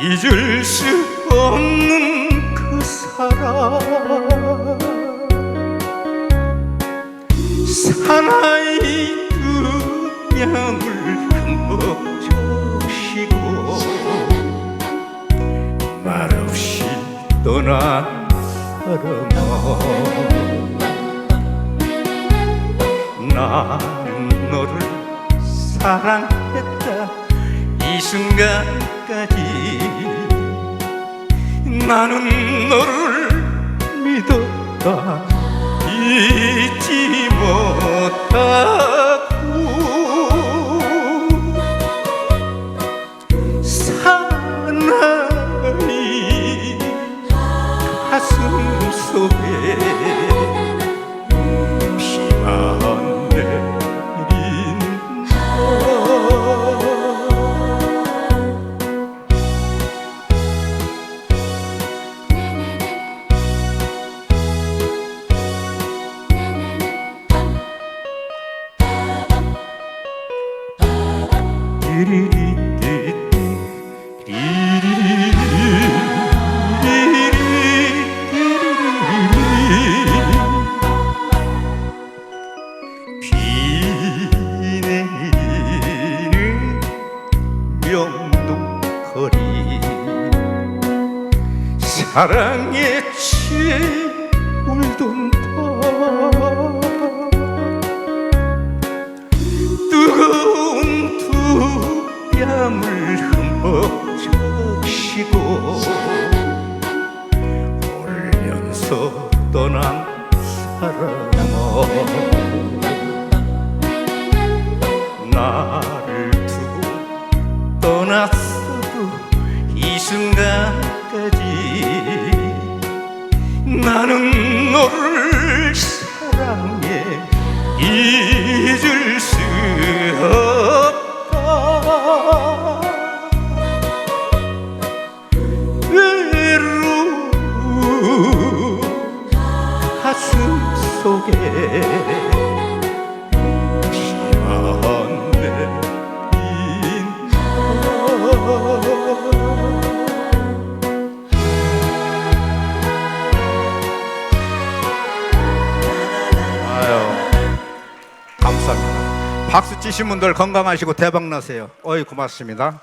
잊을 수 없는 그 사랑. 사나이 두 뺨을 흠뻑 적시고 말없이 떠난 사람아 나는 너를 사랑했다. 이 순간 까지. 나는 너를 믿었다. 잊지 못하고 사나이 가슴 속에 명동거리 사랑에 취해 울던 두 뺨을 흠뻑 적시고 울면서 떠난 사랑아 나를 두고 떠났어도 이 순간까지 나는 너를 사랑해. 잊 가슴 속에 박수 치신 분들 건강하시고 대박 나세요. 어이 고맙습니다.